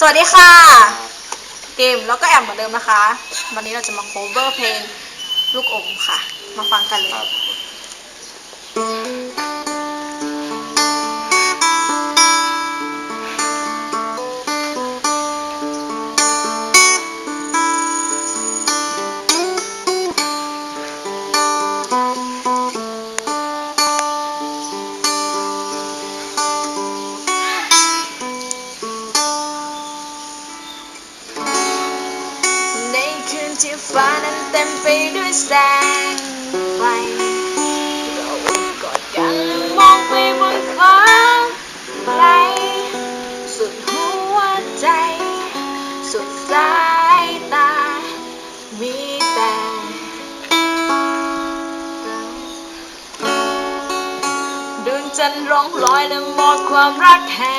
สวัสดีค่ะ เกมแล้วก็แอมเหมือนเดิมนะคะ วันนี้เราจะมาโคเวอร์เพลงลูกอมค่ะ มาฟังกันเลย ฟ้านั้นเต็มไปด้วยแสงไฟเรากอดกันมองไปบนฟ้าไกลสุดหัวใจ สุดสายตา มีแต่เราดวงจันทร์ร้องลอยและมอบความรักให้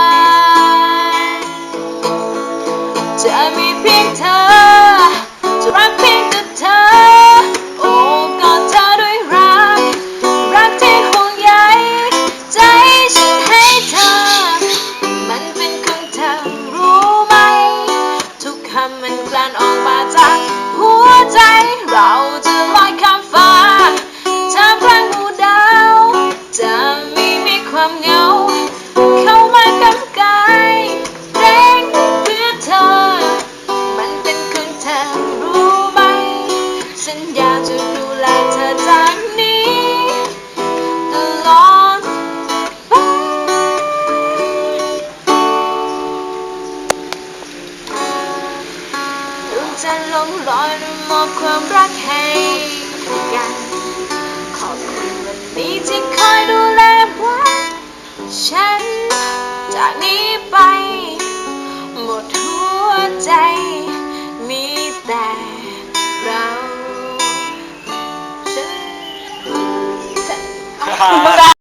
จันทร์ลงลอยและมอบความรักให้กัน ขอบคุณวันนี้ที่คอยดูแลรักฉัน จากนี้ไป หมดหัวใจ มีแต่เราฉันฉัน